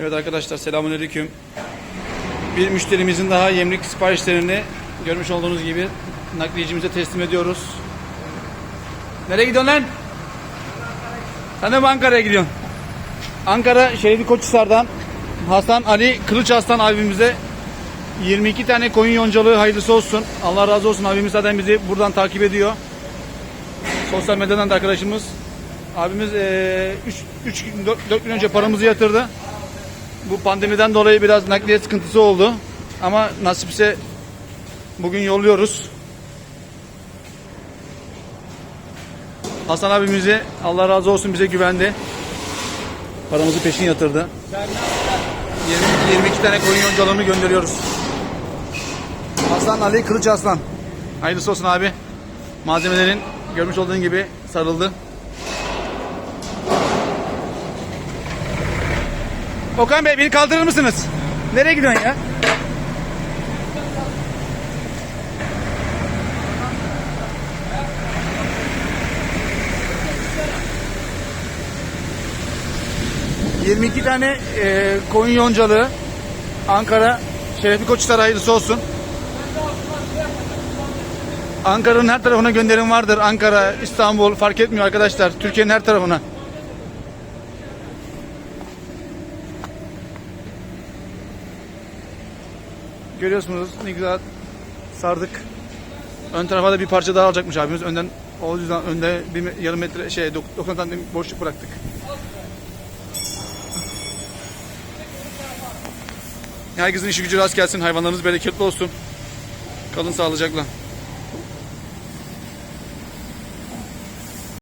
Evet arkadaşlar selamünaleyküm. Bir müşterimizin daha yemlik siparişlerini görmüş olduğunuz gibi nakliyecimize teslim ediyoruz. Nereye gidiyorsun lan? Sen de mi Ankara'ya gidiyorsun? Ankara Şehri Koçhisar'dan Hasan Ali Kılıç Aslan abimize 22 tane koyun yoncalığı hayırlısı olsun. Allah razı olsun abimiz zaten bizi buradan takip ediyor. Sosyal medyadan da arkadaşımız. Abimiz 3 gün 4 gün önce paramızı yatırdı. Bu pandemiden dolayı biraz nakliye sıkıntısı oldu. Ama nasipse bugün yolluyoruz. Hasan abimizi Allah razı olsun bize güvendi. Paramızı peşin yatırdı. 20, 22 tane koyun yoncalığını gönderiyoruz. Hasan Ali Kılıç Aslan. Hayırlısı olsun abi. Malzemelerin görmüş olduğun gibi sarıldı. Okan Bey beni kaldırır mısınız? Nereye gidiyorsun ya? ...22 tane e, koyun yoncalığı... ...Ankara... ...Şerefi Koçhisar hayırlısı olsun. Ankara'nın her tarafına gönderim vardır. Ankara, İstanbul fark etmiyor arkadaşlar. Türkiye'nin her tarafına. Görüyorsunuz ne güzel sardık. Ön tarafa da bir parça daha alacakmış abimiz. Önden o yüzden önde bir yarım metre şey 90 santim boşluk bıraktık. Herkesin işi gücü rast gelsin. Hayvanlarınız bereketli olsun. Kalın sağlıcakla.